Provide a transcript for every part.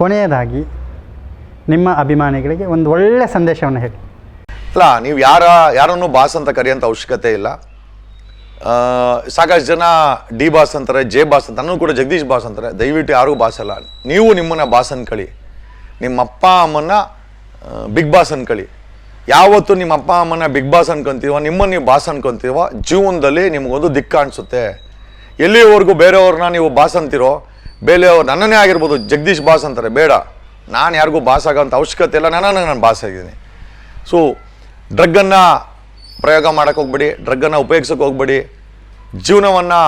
ಕೊನೆಯದಾಗಿ ನಿಮ್ಮ ಅಭಿಮಾನಿಗಳಿಗೆ ಒಂದು ಒಳ್ಳೆಯ ಸಂದೇಶವನ್ನು ಹೇಳಿ. ಅಲ್ಲ, ನೀವು ಯಾರ, ಯಾರನ್ನು ಬಾಸ್ ಅಂತ ಕರೆಯೋಂಥ ಅವಶ್ಯಕತೆ ಇಲ್ಲ. ಸಾಕಷ್ಟು ಜನ ಡಿ ಬಾಸ್ ಅಂತಾರೆ, ಜೆ ಬಾಸ್ ಅಂತ ನನ್ನೂ ಕೂಡ ಜಗದೀಶ್ ಬಾಸ್ ಅಂತಾರೆ. ದಯವಿಟ್ಟು ಯಾರಿಗೂ ಬಾಸ್ ಅಲ್ಲ. ನೀವು ನಿಮ್ಮನ್ನ ಬಾಸ್ ಅನ್ಕೊಳ್ಳಿ. ನಿಮ್ಮ ಅಪ್ಪ ಅಮ್ಮನ್ನ ಬಿಗ್ ಬಾಸ್ ಅನ್ಕೊಳ್ಳಿ. ಯಾವತ್ತು ನಿಮ್ಮ ಅಪ್ಪ ಅಮ್ಮನ ಬಿಗ್ ಬಾಸ್ ಅನ್ಕೊಂತೀವೋ, ನಿಮ್ಮನ್ನು ನೀವು ಬಾಸ್ ಅನ್ಕೊಂತೀವೋ, ಜೀವನದಲ್ಲಿ ನಿಮಗೊಂದು ದಿಕ್ಕ ಅನಿಸುತ್ತೆ. ಎಲ್ಲಿವರೆಗೂ ಬೇರೆಯವ್ರನ್ನ ನೀವು ಬಾಸ್ ಅಂತೀರೋ ಬೇರೆಯವ್ರು ನನ್ನನ್ನೇ ಆಗಿರ್ಬೋದು ಜಗದೀಶ್ ಬಾಸ್ ಅಂತಾರೆ, ಬೇಡ. ನಾನು ಯಾರಿಗೂ ಬಾಸ್ ಆಗೋಂಥ ಅವಶ್ಯಕತೆ ಇಲ್ಲ, ನಾನು ನಾನು ಬಾಸ್ ಆಗಿದ್ದೀನಿ. ಸೊ ಡ್ರಗ್ಗನ್ನು ಪ್ರಯೋಗ ಮಾಡೋಕ್ಕೆ ಹೋಗ್ಬೇಡಿ ಡ್ರಗ್ಗನ್ನು ಉಪಯೋಗಿಸೋಕೆ ಹೋಗ್ಬೇಡಿ, ಜೀವನವನ್ನು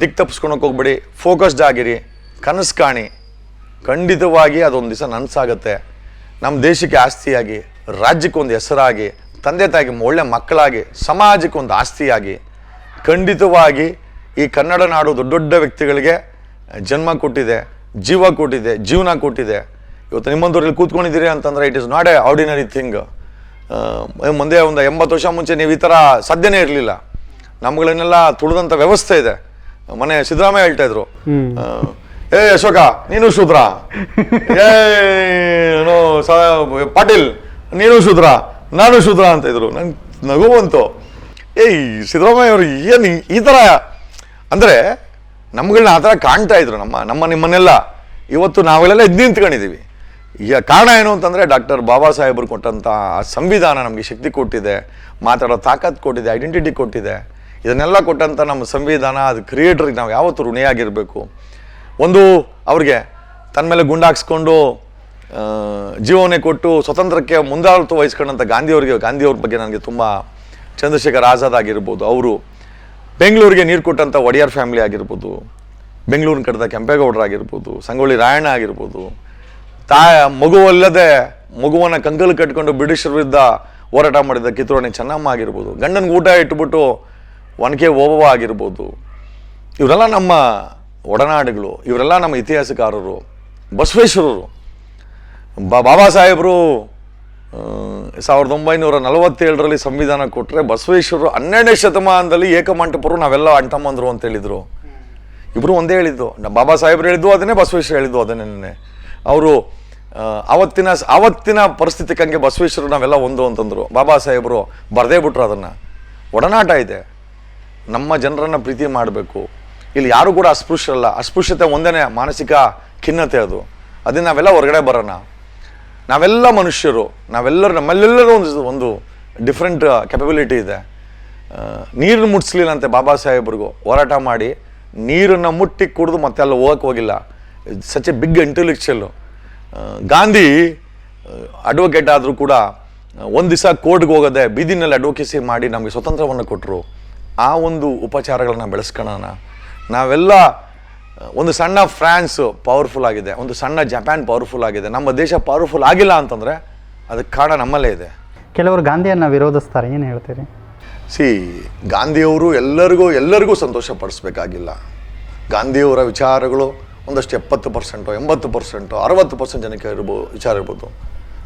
ದಿಕ್ ತಪ್ಪಿಸ್ಕೊಳಕ್ಕೆ ಹೋಗ್ಬೇಡಿ ಫೋಕಸ್ಡ್ ಆಗಿರಿ, ಕನಸು ಕಾಣಿ. ಖಂಡಿತವಾಗಿ ಅದೊಂದು ದಿವಸ ನನಸಾಗುತ್ತೆ. ನಮ್ಮ ದೇಶಕ್ಕೆ ಆಸ್ತಿಯಾಗಿ, ರಾಜ್ಯಕ್ಕೊಂದು ಹೆಸರಾಗಿ, ತಂದೆ ತಾಯಿಗೆ ಒಳ್ಳೆ ಮಕ್ಕಳಾಗಿ, ಸಮಾಜಕ್ಕೊಂದು ಆಸ್ತಿಯಾಗಿ, ಖಂಡಿತವಾಗಿ ಈ ಕನ್ನಡ ನಾಡು ದೊಡ್ಡ ದೊಡ್ಡ ವ್ಯಕ್ತಿಗಳಿಗೆ ಜನ್ಮ ಕೊಟ್ಟಿದೆ ಜೀವ ಕೊಟ್ಟಿದೆ ಜೀವನ ಕೊಟ್ಟಿದೆ. ಇವತ್ತು ನಿಮ್ಮಂಥವ್ರಲ್ಲಿ ಕೂತ್ಕೊಂಡಿದ್ದೀರಿ ಅಂತಂದರೆ it is not a ordinary thing ಮುಂದೆ ಒಂದು ಎಂಬತ್ತು ವರ್ಷ ಮುಂಚೆ ನೀವು ಈ ಥರ ಸಾಧ್ಯನೇ ಇರಲಿಲ್ಲ. ನಮ್ಗಳನ್ನೆಲ್ಲ ತುಳಿದಂಥ ವ್ಯವಸ್ಥೆ ಇದೆ. ಮನೆ ಸಿದ್ದರಾಮಯ್ಯ ಹೇಳ್ತಾ ಇದ್ರು. ಏ ಅಶೋಕ ನೀನು ಶೂದ್ರ? ಏ ಪಾಟೀಲ್ ನೀನು ಶೂದ್ರ? ನಾನು ಶೂದ್ರ ಅಂತ ಇದ್ರು. ನಂಗೆ ನಗು ಬಂತು. ಏಯ್ ಸಿದ್ದರಾಮಯ್ಯ ಅವರು ಏನು ಈ ಥರ ಅಂದರೆ ನಮ್ಗಳನ್ನ ಆ ಥರ ಕಾಣ್ತಾ ಇದ್ರು ನಮ್ಮ ನಮ್ಮ ನಿಮ್ಮನ್ನೆಲ್ಲ. ಇವತ್ತು ನಾವೆಲ್ಲ ಎದ್ದು ನಿಂತ್ಕೊಂಡಿದ್ದೀವಿ. ಈಗ ಕಾರಣ ಏನು ಅಂತಂದರೆ ಡಾಕ್ಟರ್ ಬಾಬಾ ಸಾಹೇಬರು ಕೊಟ್ಟಂಥ ಆ ಸಂವಿಧಾನ ನಮಗೆ ಶಕ್ತಿ ಕೊಟ್ಟಿದೆ, ಮಾತಾಡೋ ತಾಕತ್ತು ಕೊಟ್ಟಿದೆ ಐಡೆಂಟಿಟಿ ಕೊಟ್ಟಿದೆ. ಇದನ್ನೆಲ್ಲ ಕೊಟ್ಟಂಥ ನಮ್ಮ ಸಂವಿಧಾನ, ಅದು ಕ್ರಿಯೇಟ್ರಿಗೆ ನಾವು ಯಾವತ್ತೂ ಋಣಿಯಾಗಿರಬೇಕು. ಒಂದು ಅವ್ರಿಗೆ ತನ್ನ ಮೇಲೆ ಗುಂಡಾಕ್ಸ್ಕೊಂಡು ಜೀವನೇ ಕೊಟ್ಟು ಸ್ವತಂತ್ರಕ್ಕೆ ಮುಂದಾಳತ್ವ ವಹಿಸ್ಕೊಂಡಂಥ ಗಾಂಧಿಯವ್ರಿಗೆ ಗಾಂಧಿಯವ್ರ ಬಗ್ಗೆ ನನಗೆ ತುಂಬ ಚಂದ್ರಶೇಖರ್ ಆಜಾದ್ ಆಗಿರ್ಬೋದು, ಅವರು. ಬೆಂಗಳೂರಿಗೆ ನೀರು ಕೊಟ್ಟಂಥ ಒಡೆಯರ್ ಫ್ಯಾಮಿಲಿ ಆಗಿರ್ಬೋದು, ಬೆಂಗಳೂರಿನ ಕಟ್ಟದ ಕೆಂಪೇಗೌಡರಾಗಿರ್ಬೋದು ಸಂಗೊಳ್ಳಿ ರಾಯಣ್ಣ ಆಗಿರ್ಬೋದು ತಾಯ ಮಗುವಲ್ಲದೆ ಮಗುವನ್ನು ಕಂಕಲು ಕಟ್ಕೊಂಡು ಬ್ರಿಟಿಷರ ವಿರುದ್ಧ ಹೋರಾಟ ಮಾಡಿದ ಕಿತ್ತೂರಾಣಿ ಚೆನ್ನಮ್ಮ ಆಗಿರ್ಬೋದು ಗಂಡನ ಊಟ ಇಟ್ಬಿಟ್ಟು ಒನಕೆ ಓಬವ್ವ ಆಗಿರ್ಬೋದು, ಇವರೆಲ್ಲ ನಮ್ಮ ಒಡನಾಡುಗಳು, ಇವರೆಲ್ಲ ನಮ್ಮ ಇತಿಹಾಸಕಾರರು, ಬಸವೇಶ್ವರರು ಬಾಬಾ ಸಾಹೇಬರು ಸಾವಿರದ ಒಂಬೈನೂರ ನಲವತ್ತೇಳರಲ್ಲಿ ಸಂವಿಧಾನ ಕೊಟ್ಟರೆ ಬಸವೇಶ್ವರರು ಹನ್ನೆರಡನೇ ಶತಮಾನದಲ್ಲಿ ಏಕಮಂಟಪರು ನಾವೆಲ್ಲ ಅಂಟಮ್ಮಂದ್ರು ಅಂತ ಹೇಳಿದರು. ಇಬ್ಬರು ಒಂದೇ ಹೇಳಿದ್ದು. ನಮ್ಮ ಬಾಬಾ ಸಾಹೇಬ್ರು ಹೇಳಿದ್ದು ಅದನ್ನೇ, ಬಸವೇಶ್ವರ ಹೇಳಿದ್ದು ಅದನ್ನೇ ಅವರು ಅವತ್ತಿನ ಅವತ್ತಿನ ಪರಿಸ್ಥಿತಿಗೆ ಹಂಗೆ ಬಸವೇಶ್ವರರು ನಾವೆಲ್ಲ ಒಂದು ಅಂತಂದರು. ಬಾಬಾ ಸಾಹೇಬರು, ಬರದೇ ಬಿಟ್ರು ಅದನ್ನು. ಒಡನಾಟ ಇದೆ. ನಮ್ಮ ಜನರನ್ನು ಪ್ರೀತಿ ಮಾಡಬೇಕು. ಇಲ್ಲಿ ಯಾರು ಕೂಡ ಅಸ್ಪೃಶ್ಯರಲ್ಲ ಅಸ್ಪೃಶ್ಯತೆ ಒಂದೇ ಮಾನಸಿಕ ಖಿನ್ನತೆ ಅದು. ಅದನ್ನ ನಾವೆಲ್ಲ ಹೊರಗಡೆ ಬರೋಣ. ನಾವೆಲ್ಲ ಮನುಷ್ಯರು, ನಾವೆಲ್ಲರೂ ನಮ್ಮಲ್ಲೆಲ್ಲರೂ ಒಂದು ಒಂದು ಡಿಫ್ರೆಂಟ್ ಕೆಪಬಿಲಿಟಿ ಇದೆ. ನೀರನ್ನು ಮುಟ್ಸ್ಲಿಲ್ಲ ಅಂತೆ ಬಾಬಾ ಸಾಹೇಬ್ರಿಗೂ. ಹೋರಾಟ ಮಾಡಿ ನೀರನ್ನು ಮುಟ್ಟಿ ಕುಡಿದು ಮತ್ತೆ ಅಲ್ಲಿ ಹೋಗಕ್ಕೆ ಹೋಗಿಲ್ಲ. Such a big intellectual Gandhi advocate ಆದರೂ ಕೂಡ ಒಂದು ದಿವಸ ಕೋರ್ಟ್ಗೆ ಹೋಗೋದೆ ಬೀದಿನಲ್ಲಿ ಅಡ್ವೊಕೇಸಿ ಮಾಡಿ ನಮಗೆ ಸ್ವತಂತ್ರವನ್ನು ಕೊಟ್ಟರು ಆ ಒಂದು ಉಪಚಾರಗಳನ್ನ ಬೆಳೆಸ್ಕೊಳ್ಳೋಣ ನಾವೆಲ್ಲ ಒಂದು ಸಣ್ಣ ಫ್ರಾನ್ಸ್ ಪವರ್ಫುಲ್ ಆಗಿದೆ ಒಂದು ಸಣ್ಣ ಜಪಾನ್ ಪವರ್ಫುಲ್ ಆಗಿದೆ ನಮ್ಮ ದೇಶ ಪವರ್ಫುಲ್ ಆಗಿಲ್ಲ ಅಂತಂದರೆ ಅದಕ್ಕೆ ಕಾರಣ ನಮ್ಮಲ್ಲೇ ಇದೆ. ಕೆಲವರು ಗಾಂಧಿಯನ್ನು ವಿರೋಧಿಸ್ತಾರೆ ಏನು ಹೇಳ್ತೀರಿ? ಸಿ ಗಾಂಧಿಯವರು ಎಲ್ಲರಿಗೂ ಎಲ್ಲರಿಗೂ ಸಂತೋಷ ಪಡಿಸ್ಬೇಕಾಗಿಲ್ಲ ಗಾಂಧಿಯವರ ವಿಚಾರಗಳು ಒಂದಷ್ಟು ಎಪ್ಪತ್ತು ಪರ್ಸೆಂಟು ಎಂಬತ್ತು ಪರ್ಸೆಂಟು ಅರವತ್ತು ಪರ್ಸೆಂಟ್ ಜನಕ್ಕೆ ಇರ್ಬೋದು ವಿಚಾರ ಇರ್ಬೋದು.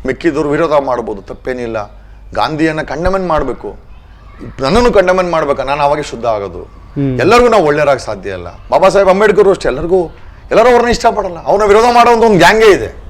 ಮಿಕ್ಕಿದವರು ವಿರೋಧ ಮಾಡ್ಬೋದು ತಪ್ಪೇನಿಲ್ಲ. ಗಾಂಧಿಯನ್ನು ಕಂಡಮೆಂಟ್ ಮಾಡಬೇಕು. ನನ್ನನ್ನು ಕಂಡಮೆಂಟ್ ಮಾಡಬೇಕು ನಾನು ಅವಾಗೆ ಶುದ್ಧ ಆಗೋದು. ಎಲ್ಲರಿಗೂ ನಾವು ಒಳ್ಳೆಯರಾಗಿ ಸಾಧ್ಯ ಇಲ್ಲ. ಬಾಬಾ ಸಾಹೇಬ್ ಅಂಬೇಡ್ಕರ್ ಅಷ್ಟೇ, ಎಲ್ಲರಿಗೂ, ಎಲ್ಲರೂ ಅವ್ರನ್ನ ಇಷ್ಟಪಡಲ್ಲ. ಅವನ ವಿರೋಧ ಮಾಡೋ ಒಂದು ಗ್ಯಾಂಗೇ ಇದೆ.